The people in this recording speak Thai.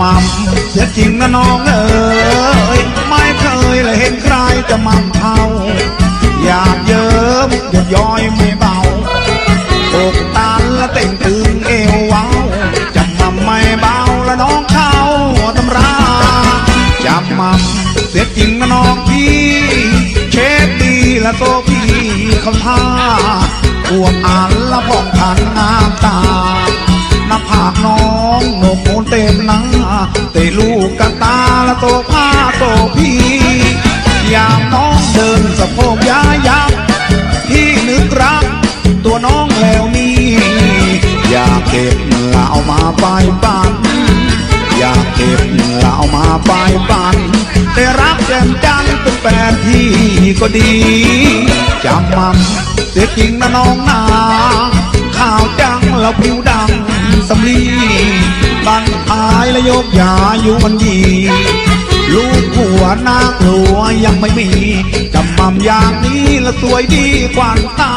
มัมเสียจริงนะน้องเอ๋ยไม่เคยเลยเห็นใครจะมัมเท่าอยากเยิ้มหยดย้อยไม่เบาอกตันและเต่งตึงเอวเว้าจะมัมไม่เบาและน้องเข้าตำราจะมัมเสียจริงนะน้องพี่เชฟดีและโซพี่เขาท่าอวบอันและผ่องพันงามตาหน้า เตะลูกกระตาและโตผ้าโตพี่ ยามน้องเดินสะโพกยายยับพี่นึกรัก ตัวน้องแล้วนี่ อยากเก็บเหล่ามาไปปันอยากเก็บเหล่ามาไปปันแต่รักแจ่มจันเป็นแฟนพี่ก็ดีจำมันเสียจริงนะน้องนาข่าวจังแล้วผิวดังสำลีบันายและยกยาอยู่มันยีลูกผัวนางหลัวยังไม่มีจำมั่มอย่างนี้และสวยดีกว่าตา